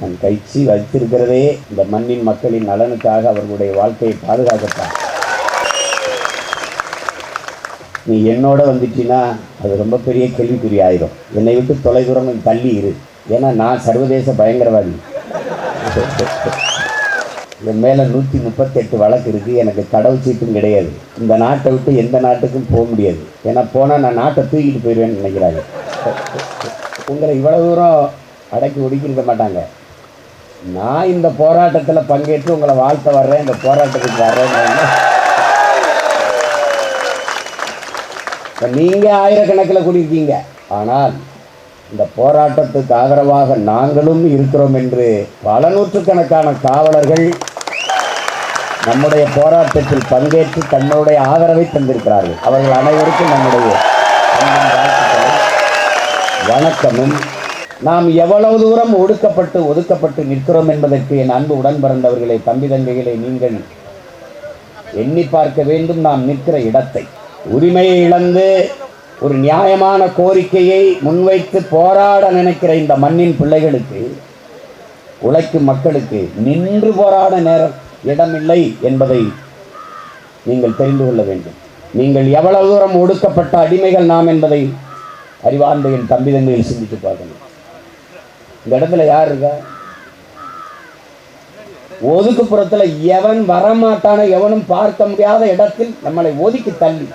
நான் கட்சி வைத்திருக்கிறதே இந்த மண்ணின் மக்களின் நலனுக்காக அவர்களுடைய வாழ்க்கையை பாதுகாக்கத்தான் நீ என்னோட வந்துட்டீன்னா அது ரொம்ப பெரிய கேள்விக்குறி ஆயிரும். என்னை விட்டு தொலைதூரம் தள்ளி இரு. ஏன்னா நான் சர்வதேச பயங்கரவாதி. என் மேலே நூற்றி முப்பத்தெட்டு வழக்கு இருக்குது எனக்கு கடவுள் சீட்டும் கிடையாது. இந்த நாட்டை விட்டு எந்த நாட்டுக்கும் போக முடியாது. ஏன்னா போனால் நான் நாட்டை தூக்கிட்டு போயிடுவேன்னு நினைக்கிறாங்க உங்களை இவ்வளோ தூரம் அடக்கி ஒடுக்கியிருக்க மாட்டாங்க. நான் இந்த போராட்டத்தில் பங்கேற்று உங்களை வாழ்த்த வர்றேன் இந்த போராட்டத்துக்கு வர்றேன். இப்போ நீங்கள் ஆயிரக்கணக்கில் கூடியிருக்கீங்க. ஆனால் இந்த போராட்டத்துக்கு ஆதரவாக நாங்களும் இருக்கிறோம் என்று பல நூற்றுக்கணக்கான காவலர்கள் நம்முடைய போராட்டத்தில் பங்கேற்று தன்னுடைய ஆதரவை தந்திருக்கிறார்கள். அவர்கள் அனைவருக்கும் நம்முடைய வணக்கமும். நாம் எவ்வளவு தூரம் ஒடுக்கப்பட்டு ஒதுக்கப்பட்டு நிற்கிறோம் என்பதற்கு என் அன்பு உடன் பிறந்தவர்களை தம்பி தங்கைகளை நீங்கள் எண்ணி பார்க்க வேண்டும் நாம் நிற்கிற இடத்தை. உரிமையை இழந்து ஒரு நியாயமான கோரிக்கையை முன்வைத்து போராட நினைக்கிற இந்த மண்ணின் பிள்ளைகளுக்கு உழைக்கும் மக்களுக்கு நின்று போராட நேரம் இடமில்லை என்பதை நீங்கள் தெரிந்து கொள்ள வேண்டும். நீங்கள் எவ்வளவு தூரம் ஒடுக்கப்பட்ட அடிமைகள் நாம் என்பதை அறிவார்ந்த என் தம்பி தங்கையில் சிந்தித்து பார்க்கணும். இந்த இடத்துல யார் இருக்கா? ஒதுக்குப்புறத்தில் எவன் வரமாட்டான எவனும் பார்க்க முடியாத இடத்தில் நம்மளை ஒதுக்கி தள்ளி.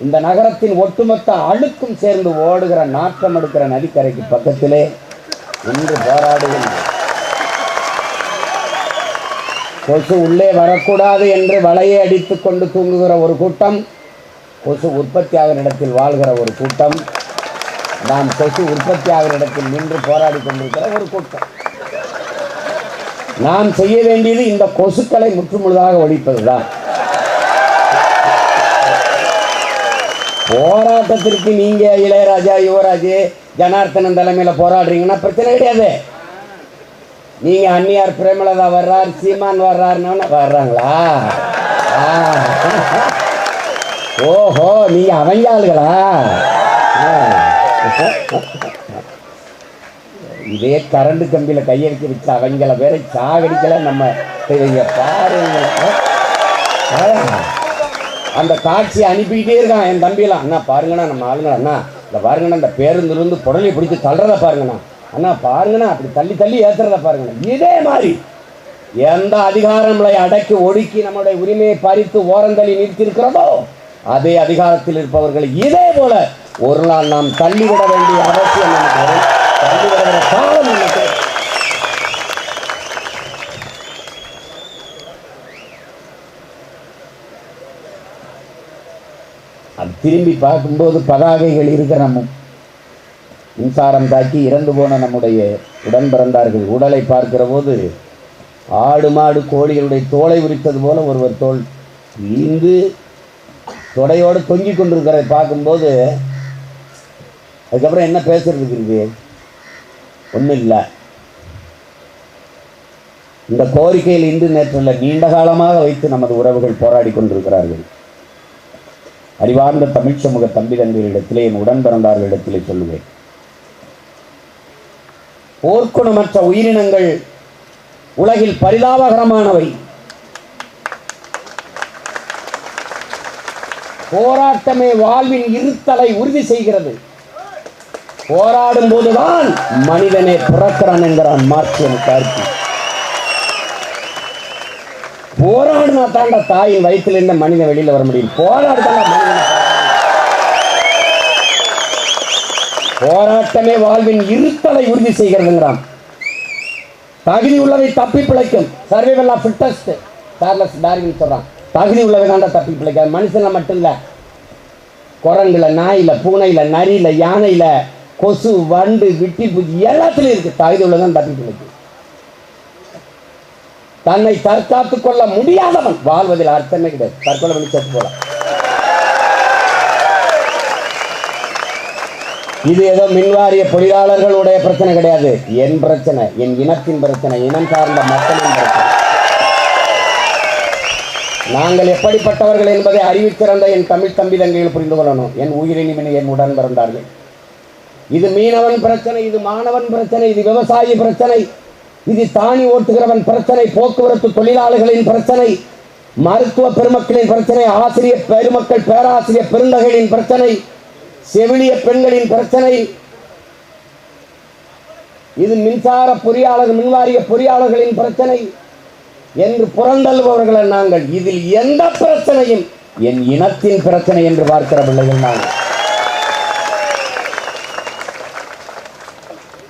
இந்த நகரத்தின் ஒட்டுமொத்த அழுக்கும் சேர்ந்து ஓடுகிற நாற்றம் எடுக்கிற நதிக்கரைக்கு பக்கத்திலே இன்று போராடுகின்றோம் கொசு உள்ளே வரக்கூடாது என்று வலையை அடித்துக்கொண்டு தூங்குகிற ஒரு கூட்டம் கொசு உற்பத்தியாகிற இடத்தில் வாழ்கிற ஒரு கூட்டம் நாம் கொசு உற்பத்தி ஆகிற இடத்தில் நின்று போராடி கொண்டிருக்கிற ஒரு கூட்டம். நாம் செய்ய வேண்டியது இந்த கொசுக்களை முற்றுமுழுதாக ஒழிப்பதுதான். போராட்டத்திற்கு நீங்க இளையராஜா யுவராஜ் ஜனார்த்தனன் தலைமையில போராடுறீங்கன்னா பிரச்சனை கிடையாது. நீங்க அன்னியார் பிரேமலதா வர்றார் சீமான் வர்றாருன்னு வர்றாங்களா? ஓஹோ நீங்க அவங்க ஆளுகளா? ஆ. இதே கரண்டு கம்பியில் கையெழுத்து வச்சு அவங்கள வேற சாகடிக்கல நம்ம இவங்க பாருங்க. அந்த காட்சி அனுப்பிக்கிட்டே இருக்கான் என் தம்பியெல்லாம். அண்ணா பாருங்கண்ணா நம்ம ஆளுங்க அண்ணா. இந்த பாருங்கண்ணா இந்த பேருந்துலேருந்து புடலை பிடிச்சி தள்ளுறத பாருங்கண்ணா. அண்ணா பாருங்கண்ணா அப்படி தள்ளி தள்ளி ஏத்துறத பாருங்கண்ணா. இதே மாதிரி எந்த அதிகாரங்களை அடக்கி ஒடுக்கி நம்முடைய உரிமையை பறித்து ஓரந்தள்ளி நிறுத்தியிருக்கிறதோ அதே அதிகாரத்தில் இருப்பவர்களை இதே போல ஒரு நாள் நாம் தள்ளிவிட வேண்டிய அவசியம் நமக்கு வரும் தள்ளிவிடுகிற காலம் நமக்கு அது திரும்பி பார்க்கும்போது பதாகைகள் இருக்கிற நம்ம மின்சாரம் தாக்கி இறந்து போன நம்முடைய உடன் பிறந்தார்கள். உடலை பார்க்கிற போது ஆடு மாடு கோழிகளுடைய தோலை உரித்தது போல ஒருவர் தோல் வீந்து தொடையோடு தொங்கிக் கொண்டிருக்கிறதை பார்க்கும்போது அதுக்கப்புறம் என்ன பேசுறதுக்கு இருக்கு? ஒன்றும் இல்லை. இந்த கோரிக்கையில் இன்று நேற்றல்ல நீண்ட காலமாக வைத்து நமது உறவுகள் போராடி கொண்டிருக்கிறார்கள். அறிவார்ந்த தமிழ் சமூக தம்பி தந்தைகளிடத்திலே என் உடன் பிறந்தார்களிடத்திலே சொல்லுவேன். போர்க்குணமற்ற உயிரினங்கள் உலகில் பரிதாபகரமானவை. போராட்டமே வாழ்வின் இருத்தலை உறுதி செய்கிறது. போராடும் போதுதான் மனிதனே பிறக்கிறான் என்கிறான். மார்க்சியன் கருத்து. போராடினா தாண்ட தாயின் வயிற்றுல இருந்த மனிதன் வெளியில வர முடியும். போராடுதான் போராட்டமே வாழ்வின் இருத்தலை உறுதி செய்கிறதுங்கிறான். தகுதி உள்ளவை தப்பி பிழைக்கும். Survival of fittest Charles Darwin சொல்றான். தகுதி உள்ளவை தாண்டா தப்பி பிழைக்காது. மனுஷன்ல மட்டும் இல்ல. குரங்குல நாயில பூனையில் நரியில யானையில கொசு வண்டு விட்டி பூச்சி எல்லாத்துலேயும் இருக்கு. தகுதி உள்ளதான் தப்பி தன்னை தற்காத்துக் கொள்ள முடியாதவன். வாழ்வதில் அர்த்தமே கிடையாது. தற்கொலை பண்ணி செத்து போலாம். இது ஏதோ மின்வாரிய பொறியாளர்களுடைய பிரச்சனை கிடையாது. என் பிரச்சனை என் இனத்தின் பிரச்சனை இனம் சார்ந்த மக்களின் பிரச்சனை. நாங்கள் எப்படிப்பட்டவர்கள் என்பதை அறிவித்திருந்த என் தமிழ் தம்பி தங்கைகள் புரிந்து கொள்ளணும். என் உயிரினிமினி என் உடன் பிறந்தார்கள். இது மீனவன் பிரச்சனை இது மாணவன் பிரச்சனை இது விவசாயி பிரச்சனை இது தானி ஓட்டுகிறவன் பிரச்சனை போக்குவரத்து தொழிலாளர்களின் பிரச்சனை மருத்துவ பெருமக்களின் பிரச்சனை ஆசிரியர் பெருமக்கள் பேராசிரியர் பெருந்தகைகளின் பிரச்சனை செவிலிய பெண்களின் பிரச்சனை. இது மின்சார பொறியாளர் மின்வாரிய பொறியாளர்களின் பிரச்சனை. என்று புறந்தள்ளுபவர்கள் நாங்கள் இதில் எந்த பிரச்சனையும் என் இனத்தின் பிரச்சனை என்று பார்க்கிற பிள்ளைகள் நாங்கள்.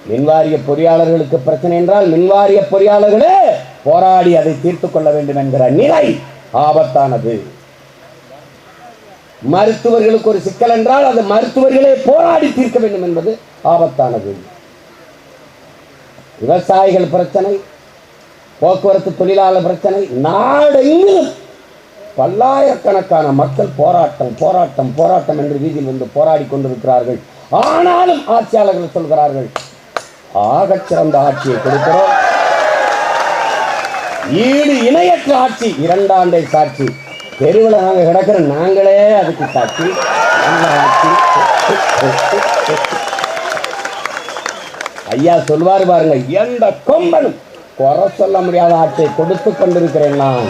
மின்வாரிய பொறியாளர்களுக்கு பிரச்சனை என்றால் மின்வாரிய பொறியாளர்களே போராடி அதை தீர்த்து கொள்ள வேண்டும் என்கிற நிலை ஆபத்தானது. மருத்துவர்களுக்கு ஒரு சிக்கல் என்றால் அது மருத்துவர்களே போராடி தீர்க்க வேண்டும் என்பது ஆபத்தானது. விவசாயிகள் பிரச்சனை போக்குவரத்து தொழிலாளர் பிரச்சனை நாடெங்கிலும் பல்லாயிரக்கணக்கான மக்கள் போராட்டம் போராட்டம் போராட்டம் என்று வீதியில் வந்து போராடி கொண்டிருக்கிறார்கள். ஆனாலும் ஆட்சியாளர்கள் சொல்கிறார்கள் ஆகச்சிறந்த ஆட்சியை கொடுக்கிறோம். ஈடு இணையற்ற ஆட்சி இரண்டாண்டை சாட்சி. தெருவில் நாங்கள் கிடக்கிற நாங்களே அதுக்கு சாட்சி. ஆட்சி. ஐயா சொல்வார் பாருங்க எந்த கொம்பனும் குறை சொல்ல முடியாத ஆட்சியை கொடுத்து கொண்டிருக்கிறேன் நான்.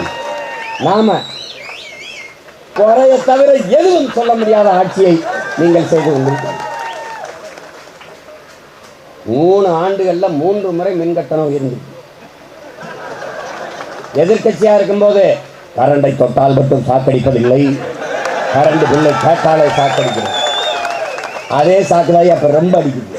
நாம குறைய தவிர எதுவும் சொல்ல முடியாத ஆட்சியை நீங்கள் செய்து கொண்டிருக்கிறீர்கள். மூணு ஆண்டுகளில் மூன்று முறை மின் கட்டணம் உயர்ந்து எதிர்க்கட்சியா இருக்கும்போது கரண்டை தொட்டால் மட்டும் சாக்கடிப்பதில்லை. கரண்ட் பில்லை கேட்டாலே சாக்கடிக்கிறது. அதே சாக்குதாய் அப்ப ரொம்ப அடிக்குது.